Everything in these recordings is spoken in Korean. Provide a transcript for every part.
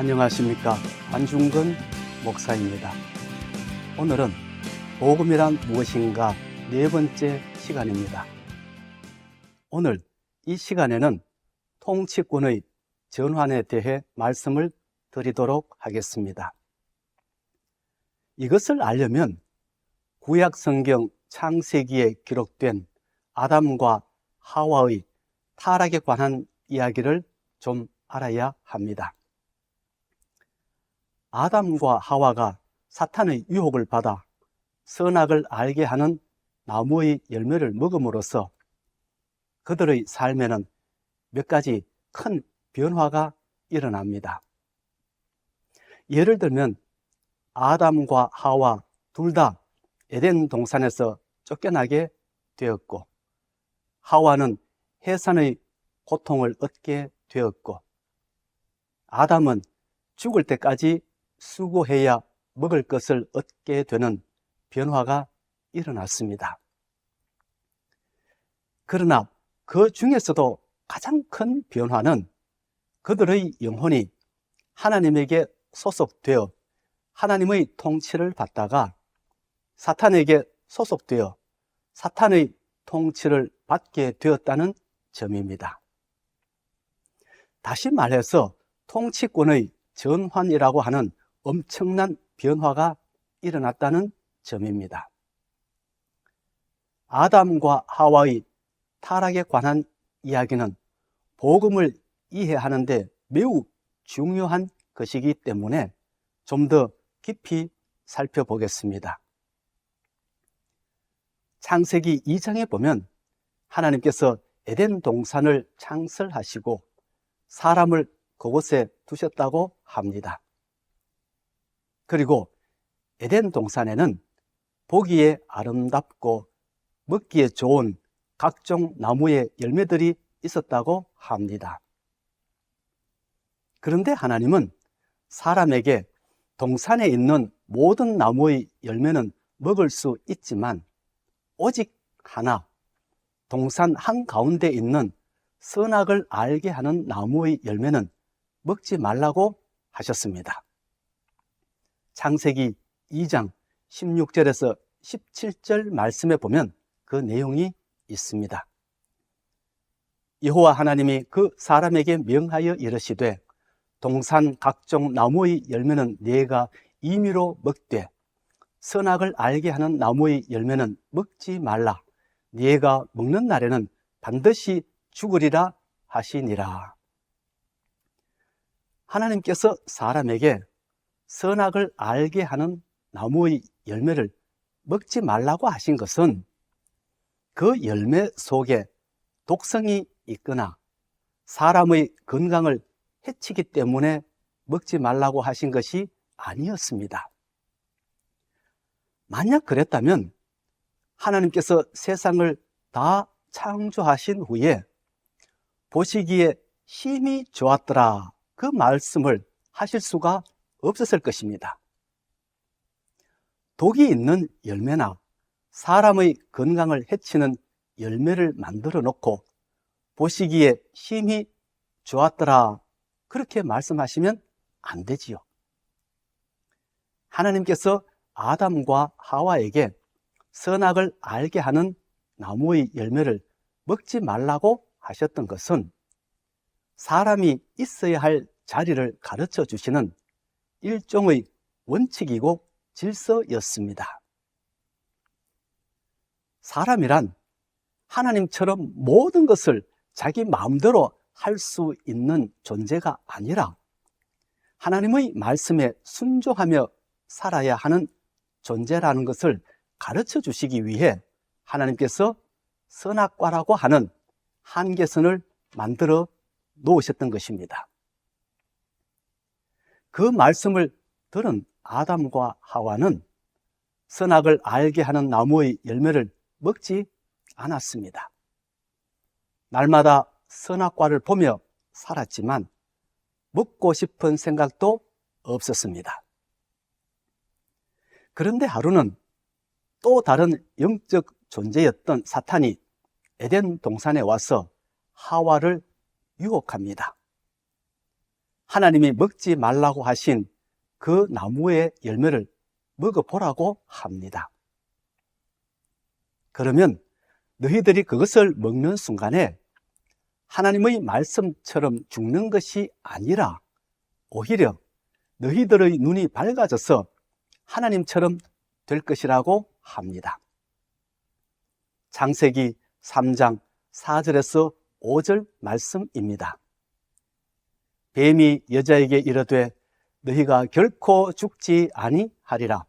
안녕하십니까. 안중근 목사입니다. 오늘은 복음이란 무엇인가 네 번째 시간입니다. 오늘 이 시간에는 통치권의 전환에 대해 말씀을 드리도록 하겠습니다. 이것을 알려면 구약 성경 창세기에 기록된 아담과 하와의 타락에 관한 이야기를 좀 알아야 합니다. 아담과 하와가 사탄의 유혹을 받아 선악을 알게 하는 나무의 열매를 먹음으로써 그들의 삶에는 몇 가지 큰 변화가 일어납니다. 예를 들면 아담과 하와 둘 다 에덴 동산에서 쫓겨나게 되었고 하와는 해산의 고통을 얻게 되었고 아담은 죽을 때까지 수고해야 먹을 것을 얻게 되는 변화가 일어났습니다. 그러나 그 중에서도 가장 큰 변화는 그들의 영혼이 하나님에게 소속되어 하나님의 통치를 받다가 사탄에게 소속되어 사탄의 통치를 받게 되었다는 점입니다. 다시 말해서 통치권의 전환이라고 하는 엄청난 변화가 일어났다는 점입니다. 아담과 하와의 타락에 관한 이야기는 복음을 이해하는데 매우 중요한 것이기 때문에 좀 더 깊이 살펴보겠습니다. 창세기 2장에 보면 하나님께서 에덴 동산을 창설하시고 사람을 그곳에 두셨다고 합니다. 그리고 에덴 동산에는 보기에 아름답고 먹기에 좋은 각종 나무의 열매들이 있었다고 합니다. 그런데 하나님은 사람에게 동산에 있는 모든 나무의 열매는 먹을 수 있지만 오직 하나, 동산 한가운데 있는 선악을 알게 하는 나무의 열매는 먹지 말라고 하셨습니다. 창세기 2장 16절에서 17절 말씀에 보면 그 내용이 있습니다. 여호와 하나님이 그 사람에게 명하여 이르시되 동산 각종 나무의 열매는 네가 임의로 먹되 선악을 알게 하는 나무의 열매는 먹지 말라. 네가 먹는 날에는 반드시 죽으리라 하시니라. 하나님께서 사람에게 선악을 알게 하는 나무의 열매를 먹지 말라고 하신 것은 그 열매 속에 독성이 있거나 사람의 건강을 해치기 때문에 먹지 말라고 하신 것이 아니었습니다. 만약 그랬다면 하나님께서 세상을 다 창조하신 후에 보시기에 힘이 좋았더라 그 말씀을 하실 수가 없었을 것입니다. 독이 있는 열매나 사람의 건강을 해치는 열매를 만들어 놓고 보시기에 힘이 좋았더라 그렇게 말씀하시면 안 되지요. 하나님께서 아담과 하와에게 선악을 알게 하는 나무의 열매를 먹지 말라고 하셨던 것은 사람이 있어야 할 자리를 가르쳐 주시는 일종의 원칙이고 질서였습니다. 사람이란 하나님처럼 모든 것을 자기 마음대로 할 수 있는 존재가 아니라 하나님의 말씀에 순종하며 살아야 하는 존재라는 것을 가르쳐 주시기 위해 하나님께서 선악과라고 하는 한계선을 만들어 놓으셨던 것입니다. 그 말씀을 들은 아담과 하와는 선악을 알게 하는 나무의 열매를 먹지 않았습니다. 날마다 선악과를 보며 살았지만 먹고 싶은 생각도 없었습니다. 그런데 하루는 또 다른 영적 존재였던 사탄이 에덴 동산에 와서 하와를 유혹합니다. 하나님이 먹지 말라고 하신 그 나무의 열매를 먹어보라고 합니다. 그러면 너희들이 그것을 먹는 순간에 하나님의 말씀처럼 죽는 것이 아니라 오히려 너희들의 눈이 밝아져서 하나님처럼 될 것이라고 합니다. 장세기 3장 4절에서 5절 말씀입니다. 뱀이 여자에게 이르되 너희가 결코 죽지 아니하리라.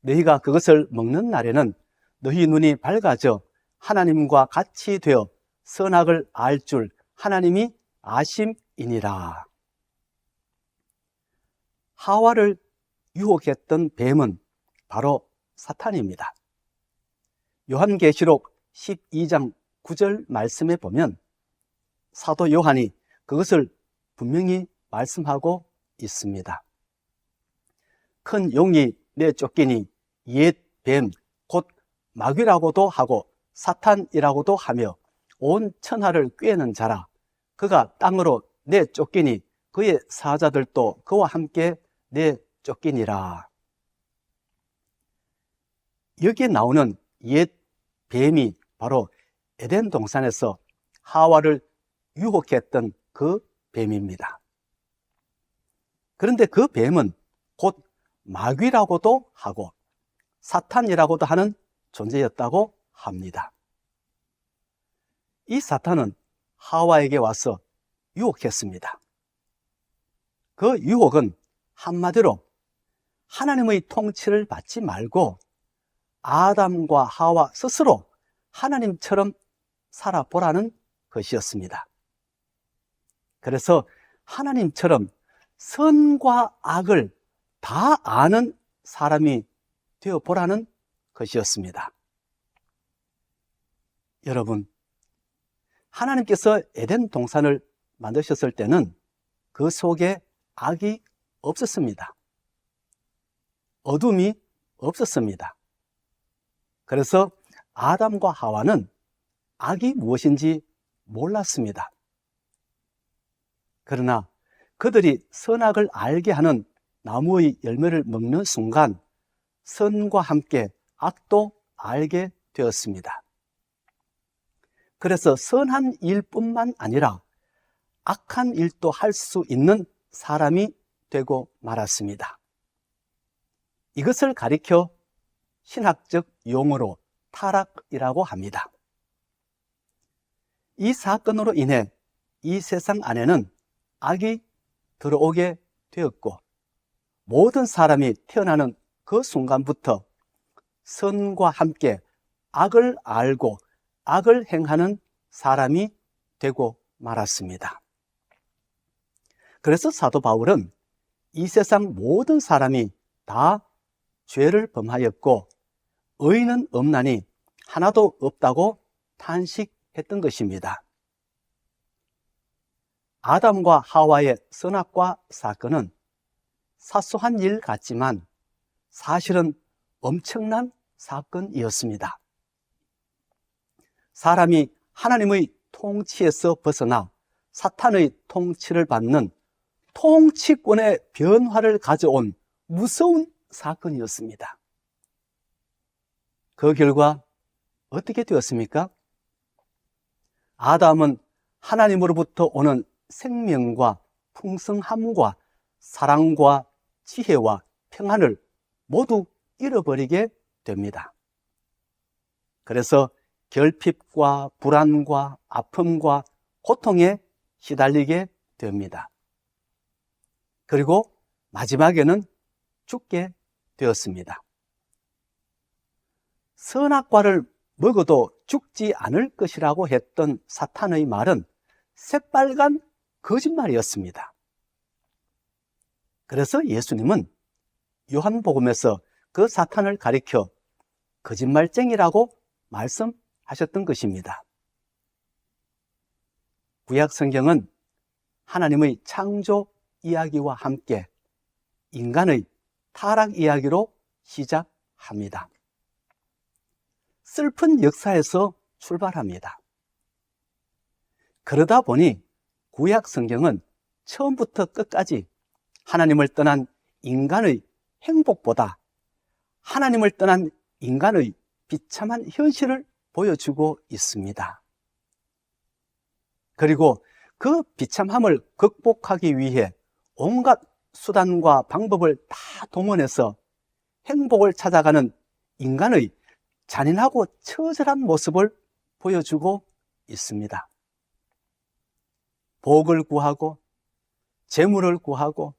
너희가 그것을 먹는 날에는 너희 눈이 밝아져 하나님과 같이 되어 선악을 알 줄 하나님이 아심이니라. 하와를 유혹했던 뱀은 바로 사탄입니다. 요한계시록 12장 9절 말씀에 보면 사도 요한이 그것을 분명히 말씀하고 있습니다. 큰 용이 내쫓기니 옛 뱀, 곧 마귀라고도 하고 사탄이라고도 하며 온 천하를 꿰는 자라. 그가 땅으로 내쫓기니 그의 사자들도 그와 함께 내쫓기니라. 여기에 나오는 옛 뱀이 바로 에덴 동산에서 하와를 유혹했던 그 뱀입니다. 그런데 그 뱀은 곧 마귀라고도 하고 사탄이라고도 하는 존재였다고 합니다. 이 사탄은 하와에게 와서 유혹했습니다. 그 유혹은 한마디로 하나님의 통치를 받지 말고 아담과 하와 스스로 하나님처럼 살아보라는 것이었습니다. 그래서 하나님처럼 선과 악을 다 아는 사람이 되어 보라는 것이었습니다. 여러분, 하나님께서 에덴 동산을 만드셨을 때는 그 속에 악이 없었습니다. 어둠이 없었습니다. 그래서 아담과 하와는 악이 무엇인지 몰랐습니다. 그러나 그들이 선악을 알게 하는 나무의 열매를 먹는 순간 선과 함께 악도 알게 되었습니다. 그래서 선한 일뿐만 아니라 악한 일도 할 수 있는 사람이 되고 말았습니다. 이것을 가리켜 신학적 용어로 타락이라고 합니다. 이 사건으로 인해 이 세상 안에는 악이 들어오게 되었고 모든 사람이 태어나는 그 순간부터 선과 함께 악을 알고 악을 행하는 사람이 되고 말았습니다. 그래서 사도 바울은 이 세상 모든 사람이 다 죄를 범하였고 의인은 없나니 하나도 없다고 탄식했던 것입니다. 아담과 하와의 선악과 사건은 사소한 일 같지만 사실은 엄청난 사건이었습니다. 사람이 하나님의 통치에서 벗어나 사탄의 통치를 받는 통치권의 변화를 가져온 무서운 사건이었습니다. 그 결과 어떻게 되었습니까? 아담은 하나님으로부터 오는 생명과 풍성함과 사랑과 지혜와 평안을 모두 잃어버리게 됩니다. 그래서 결핍과 불안과 아픔과 고통에 시달리게 됩니다. 그리고 마지막에는 죽게 되었습니다. 선악과를 먹어도 죽지 않을 것이라고 했던 사탄의 말은 새빨간 거짓말이었습니다. 그래서 예수님은 요한복음에서 그 사탄을 가리켜 거짓말쟁이라고 말씀하셨던 것입니다. 구약 성경은 하나님의 창조 이야기와 함께 인간의 타락 이야기로 시작합니다. 슬픈 역사에서 출발합니다. 그러다 보니 구약 성경은 처음부터 끝까지 하나님을 떠난 인간의 행복보다 하나님을 떠난 인간의 비참한 현실을 보여주고 있습니다. 그리고 그 비참함을 극복하기 위해 온갖 수단과 방법을 다 동원해서 행복을 찾아가는 인간의 잔인하고 처절한 모습을 보여주고 있습니다. 복을 구하고 재물을 구하고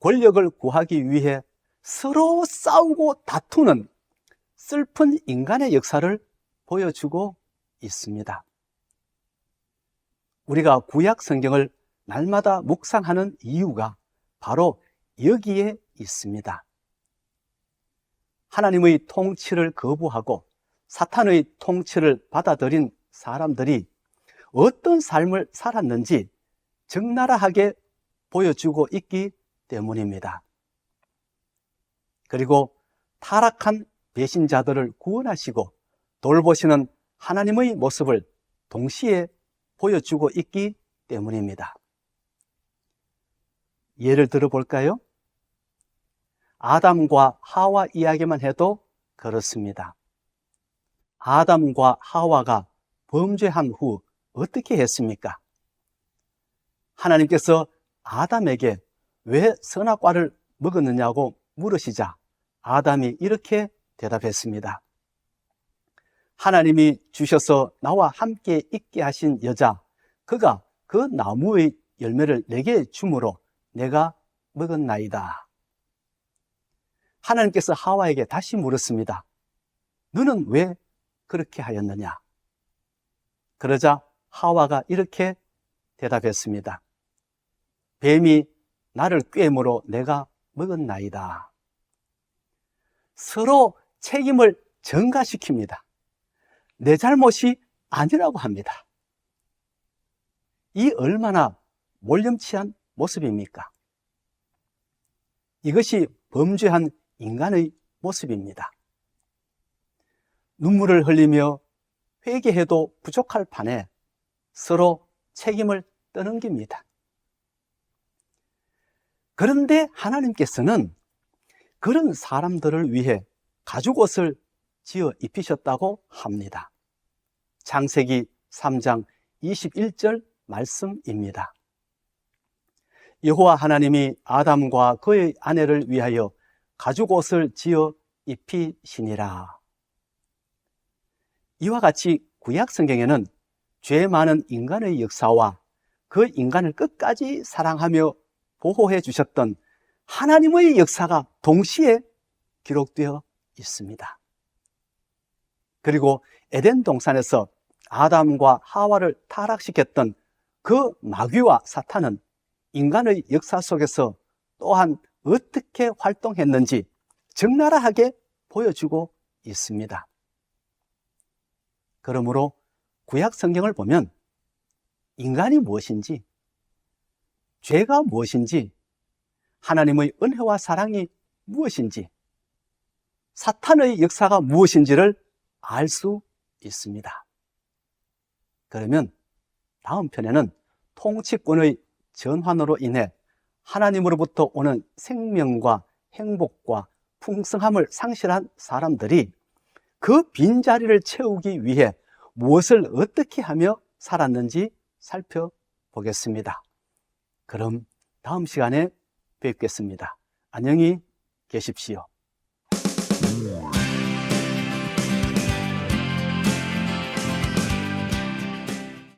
권력을 구하기 위해 서로 싸우고 다투는 슬픈 인간의 역사를 보여주고 있습니다. 우리가 구약 성경을 날마다 묵상하는 이유가 바로 여기에 있습니다. 하나님의 통치를 거부하고 사탄의 통치를 받아들인 사람들이 어떤 삶을 살았는지 적나라하게 보여주고 있기 때문입니다. 그리고 타락한 배신자들을 구원하시고 돌보시는 하나님의 모습을 동시에 보여주고 있기 때문입니다. 예를 들어 볼까요? 아담과 하와 이야기만 해도 그렇습니다. 아담과 하와가 범죄한 후 어떻게 했습니까? 하나님께서 아담에게 왜 선악과를 먹었느냐고 물으시자 아담이 이렇게 대답했습니다. 하나님이 주셔서 나와 함께 있게 하신 여자, 그가 그 나무의 열매를 내게 주므로 내가 먹었나이다. 하나님께서 하와에게 다시 물었습니다. 너는 왜 그렇게 하였느냐? 그러자 하와가 이렇게 대답했습니다. 뱀이 나를 꿰므로 내가 먹었나이다. 서로 책임을 전가시킵니다. 내 잘못이 아니라고 합니다. 이 얼마나 몰렴치한 모습입니까? 이것이 범죄한 인간의 모습입니다. 눈물을 흘리며 회개해도 부족할 판에 서로 책임을 떠넘깁니다. 그런데 하나님께서는 그런 사람들을 위해 가죽 옷을 지어 입히셨다고 합니다. 창세기 3장 21절 말씀입니다. 여호와 하나님이 아담과 그의 아내를 위하여 가죽 옷을 지어 입히시니라. 이와 같이 구약 성경에는 죄 많은 인간의 역사와 그 인간을 끝까지 사랑하며 보호해 주셨던 하나님의 역사가 동시에 기록되어 있습니다. 그리고 에덴 동산에서 아담과 하와를 타락시켰던 그 마귀와 사탄은 인간의 역사 속에서 또한 어떻게 활동했는지 적나라하게 보여주고 있습니다. 그러므로 구약 성경을 보면 인간이 무엇인지, 죄가 무엇인지, 하나님의 은혜와 사랑이 무엇인지, 사탄의 역사가 무엇인지를 알 수 있습니다. 그러면 다음 편에는 통치권의 전환으로 인해 하나님으로부터 오는 생명과 행복과 풍성함을 상실한 사람들이 그 빈자리를 채우기 위해 무엇을 어떻게 하며 살았는지 살펴보겠습니다. 그럼 다음 시간에 뵙겠습니다. 안녕히 계십시오.